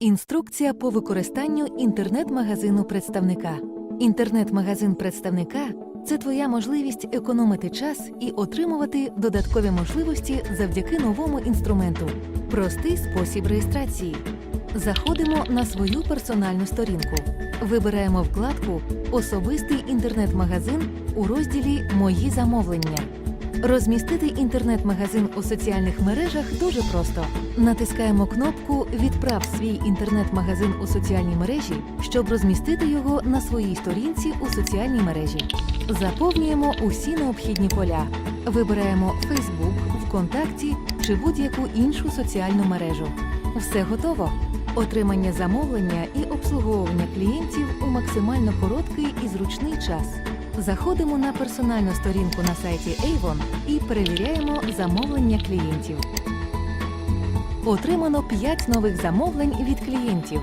Інструкція по використанню інтернет-магазину представника. Інтернет-магазин представника це твоя можливість економити час і отримувати додаткові можливості завдяки новому інструменту. Простий спосіб реєстрації. Заходимо на свою персональну сторінку. Вибираємо вкладку Особистий інтернет-магазин у розділі Мої замовлення. Розмістити інтернет-магазин у соціальних мережах дуже просто. Натискаємо кнопку Відправ свій інтернет-магазин у соціальній мережі, щоб розмістити його на своїй сторінці у соціальній мережі. Заповнюємо усі необхідні поля. Вибираємо Facebook, ВКонтакті чи будь-яку іншу соціальну мережу. Все готово. Отримання замовлення і обслуговування клієнтів у максимально короткий і зручний час. Заходимо на персональну сторінку на сайті Avon і перевіряємо замовлення клієнтів. Отримано 5 нових замовлень від клієнтів.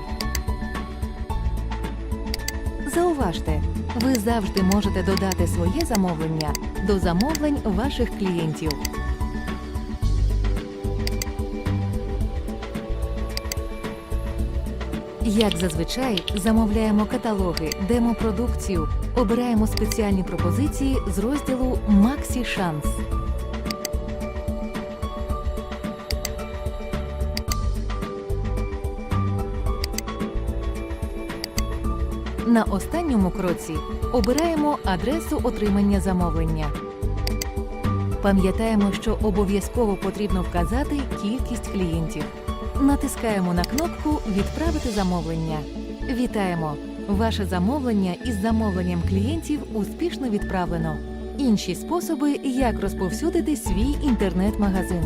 Зауважте, ви завжди можете додати своє замовлення до замовлень ваших клієнтів. Як зазвичай, замовляємо каталоги, демо-продукцію, обираємо спеціальні пропозиції з розділу Максі Шанс. На останньому кроці обираємо адресу отримання замовлення. Пам'ятаємо, що обов'язково потрібно вказати кількість клієнтів. Натискаємо на кнопку Відправити замовлення. Вітаємо! Ваше замовлення із замовленням клієнтів успішно відправлено. Інші способи, як розповсюдити свій інтернет-магазин.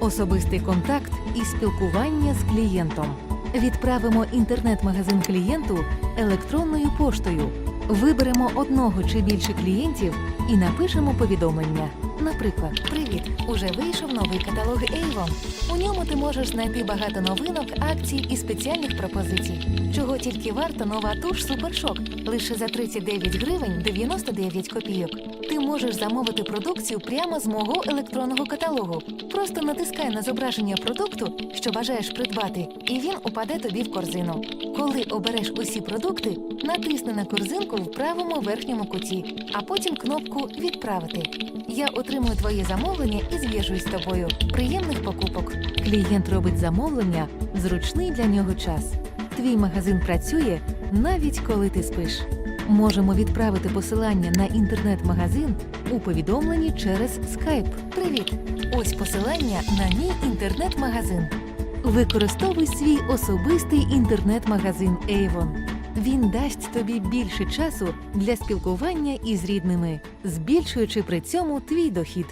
Особистий контакт і спілкування з клієнтом. Відправимо інтернет-магазин клієнту електронною поштою. Виберемо одного чи більше клієнтів і напишемо повідомлення. Наприклад, привіт! Уже вийшов новий каталог Avon. У ньому ти можеш знайти багато новинок, акцій і спеціальних пропозицій. Чого тільки варта нова туш Супершок лише за 39 гривень 99 копійок. Ти можеш замовити продукцію прямо з мого електронного каталогу. Просто натискай на зображення продукту, що бажаєш придбати, і він упаде тобі в корзину. Коли обереш усі продукти, натисни на корзинку в правому верхньому куті, а потім кнопку Відправити. Я отримую твоє замовлення і зв'яжусь з тобою. Приємних покупок. Клієнт робить замовлення в зручний для нього час. Твій магазин працює навіть коли ти спиш. Можемо відправити посилання на інтернет-магазин у повідомленні через Skype. Привіт! Ось посилання на мій інтернет-магазин. Використовуй свій особистий інтернет-магазин Avon. Він дасть тобі більше часу для спілкування із рідними, збільшуючи при цьому твій дохід.